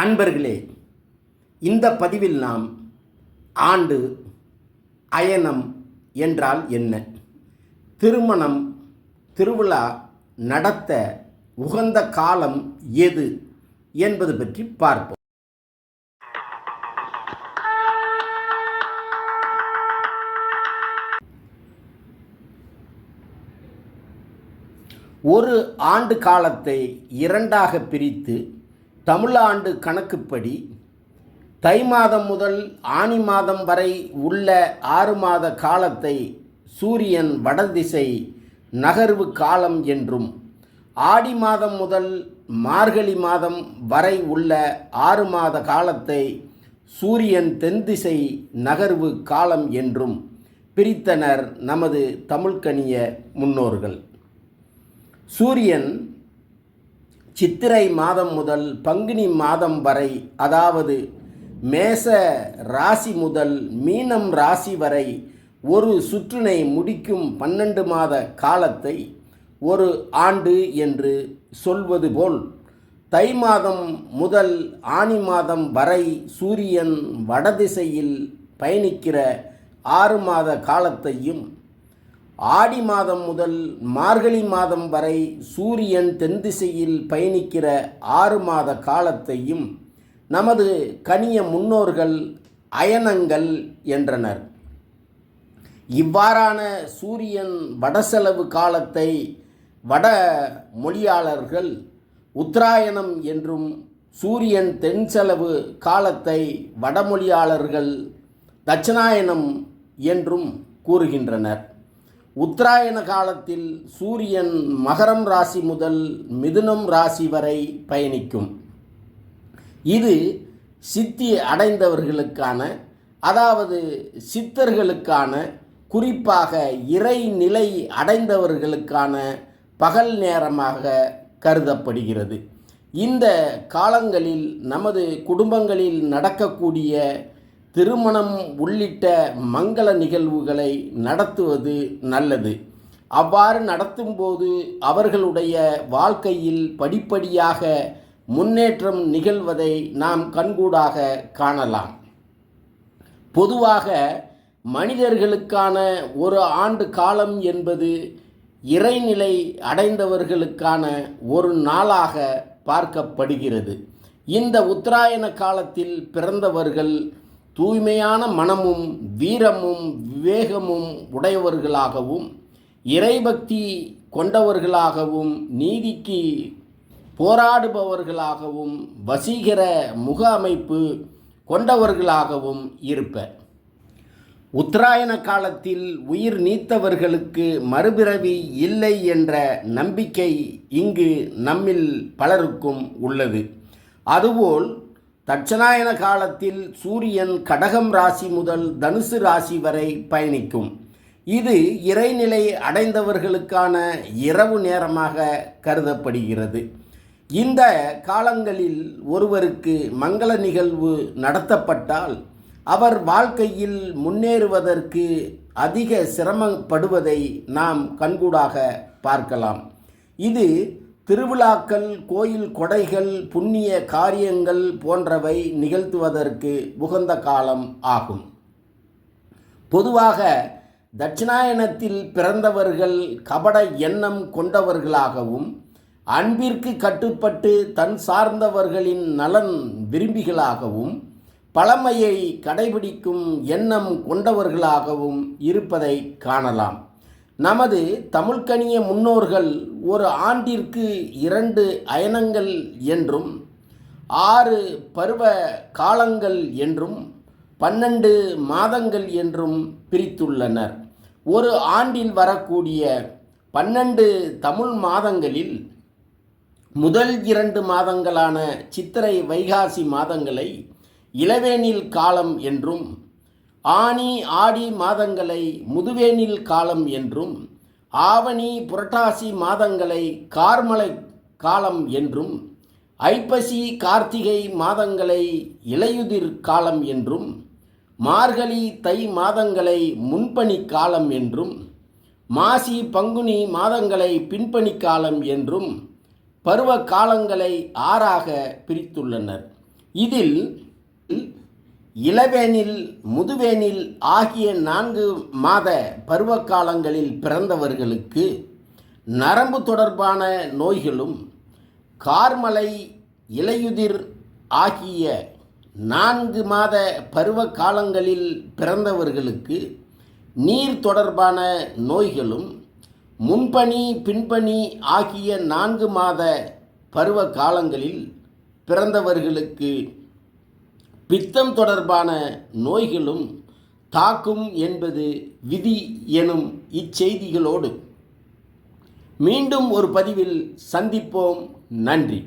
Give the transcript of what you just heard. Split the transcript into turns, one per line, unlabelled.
அன்பர்களே இந்த பதிவில் நாம் ஆண்டு அயனம் என்றால் என்ன? திருமணம் திருவிழா நடத்த உகந்த காலம் எது என்பது பற்றி பார்ப்போம். ஒரு ஆண்டு காலத்தை இரண்டாக பிரித்து தமிழாண்டு கணக்குப்படி தை மாதம் முதல் ஆனி மாதம் வரை உள்ள ஆறு மாத காலத்தை சூரியன் வடதிசை நகர்வு காலம் என்றும் ஆடி மாதம் முதல் மார்கழி மாதம் வரை உள்ள ஆறு மாத காலத்தை சூரியன் தென்திசை நகர்வு காலம் என்றும் பிரித்தனர் நமது தமிழ்கணிய முன்னோர்கள். சூரியன் சித்திரை மாதம் முதல் பங்குனி மாதம் வரை அதாவது மேச ராசி முதல் மீனம் ராசி வரை ஒரு சுற்றினை முடிக்கும் பன்னெண்டு மாத காலத்தை ஒரு ஆண்டு என்று சொல்வது போல் தை மாதம் முதல் ஆனி மாதம் வரை சூரியன் வடதிசையில் பயணிக்கிற ஆறு மாத காலத்தையும் ஆடி மாதம் முதல் மார்கழி மாதம் வரை சூரியன் தென் திசையில் பயணிக்கிற ஆறு மாத காலத்தையும் நமது கனிய முன்னோர்கள் அயனங்கள் என்றனர். இவ்வாறான சூரியன் வடசெலவு காலத்தை வட மொழியாளர்கள் உத்தராயணம் என்றும் சூரியன் தென்செலவு காலத்தை வடமொழியாளர்கள் தட்சிணாயனம் என்றும் கூறுகின்றனர். உத்தராயண காலத்தில் சூரியன் மகரம் ராசி முதல் மிதுனம் ராசி வரை பயணிக்கும். இது சித்தி அடைந்தவர்களுக்கான அதாவது சித்தர்களுக்கான குறிப்பாக இறைநிலை அடைந்தவர்களுக்கான பகல் நேரமாக கருதப்படுகிறது. இந்த காலங்களில் நமது குடும்பங்களில் நடக்கக்கூடிய திருமணம் உள்ளிட்ட மங்கள நிகழ்வுகளை நடத்துவது நல்லது. அவ்வாறு நடத்தும்போது அவர்களுடைய வாழ்க்கையில் படிப்படியாக முன்னேற்றம் நிகழ்வதை நாம் கண்கூடாக காணலாம். பொதுவாக மனிதர்களுக்கான ஒரு ஆண்டு காலம் என்பது இறைநிலை அடைந்தவர்களுக்கான ஒரு நாளாக பார்க்கப்படுகிறது. இந்த உத்தராயண காலத்தில் பிறந்தவர்கள் தூய்மையான மனமும் வீரமும் விவேகமும் உடையவர்களாகவும் இறைபக்தி கொண்டவர்களாகவும் நீதிக்கு போராடுபவர்களாகவும் வசீகர முக அமைப்பு கொண்டவர்களாகவும் இருப்பர். உத்தராயண காலத்தில் உயிர் நீத்தவர்களுக்கு மறுபிறவி இல்லை என்ற நம்பிக்கை இங்கு நம்மில் பலருக்கும் உள்ளது. அதுபோல் தட்சணாயன காலத்தில் சூரியன் கடகம் ராசி முதல் தனுசு ராசி வரை பயணிக்கும். இது இறைநிலை அடைந்தவர்களுக்கான இரவு நேரமாக கருதப்படுகிறது. இந்த காலங்களில் ஒருவருக்கு மங்கள நிகழ்வு நடத்தப்பட்டால் அவர் வாழ்க்கையில் முன்னேறுவதற்கு அதிக சிரமப்படுவதை நாம் கண்கூடாக பார்க்கலாம். இது திருவிழாக்கள் கோயில் கொடைகள் புண்ணிய காரியங்கள் போன்றவை நிகழ்த்துவதற்கு உகந்த காலம் ஆகும். பொதுவாக தட்சிணாயனத்தில் பிறந்தவர்கள் கபட எண்ணம் கொண்டவர்களாகவும் அன்பிற்கு கட்டுப்பட்டு தன் சார்ந்தவர்களின் நலன் விரும்பிகளாகவும் பழமையை கடைபிடிக்கும் எண்ணம் கொண்டவர்களாகவும் இருப்பதை காணலாம். நமது தமிழ்கணிய முன்னோர்கள் ஒரு ஆண்டிற்கு இரண்டு அயனங்கள் என்றும் ஆறு பருவ காலங்கள் என்றும் பன்னெண்டு மாதங்கள் என்றும் பிரித்துள்ளனர். ஒரு ஆண்டில் வரக்கூடிய பன்னெண்டு தமிழ் மாதங்களில் முதல் இரண்டு மாதங்களான சித்திரை வைகாசி மாதங்களை இளவேனில் காலம் என்றும் ஆனி ஆடி மாதங்களை முதுவேனில் காலம் என்றும் ஆவணி புரட்டாசி மாதங்களை கார்மலை காலம் என்றும் ஐப்பசி கார்த்திகை மாதங்களை இலையுதிர் காலம் என்றும் மார்கழி தை மாதங்களை முன்பணி காலம் என்றும் மாசி பங்குனி மாதங்களை பின்பணி காலம் என்றும் பருவ காலங்களை ஆறாக பிரித்துள்ளனர். இதில் இளவேனில் முதுவேனில் ஆகிய நான்கு மாத பருவகாலங்களில் பிறந்தவர்களுக்கு நரம்பு தொடர்பான நோய்களும் கார்மலை இலையுதிர் ஆகிய நான்கு மாத பருவ காலங்களில் பிறந்தவர்களுக்கு நீர் தொடர்பான நோய்களும் முன்பனி பின்பனி ஆகிய நான்கு மாத பருவ காலங்களில் பிறந்தவர்களுக்கு பித்தம் தொடர்பான நோய்களும் தாக்கும் என்பது விதி எனும் இச்செய்திகளோடு மீண்டும் ஒரு பதிவில் சந்திப்போம். நன்றி.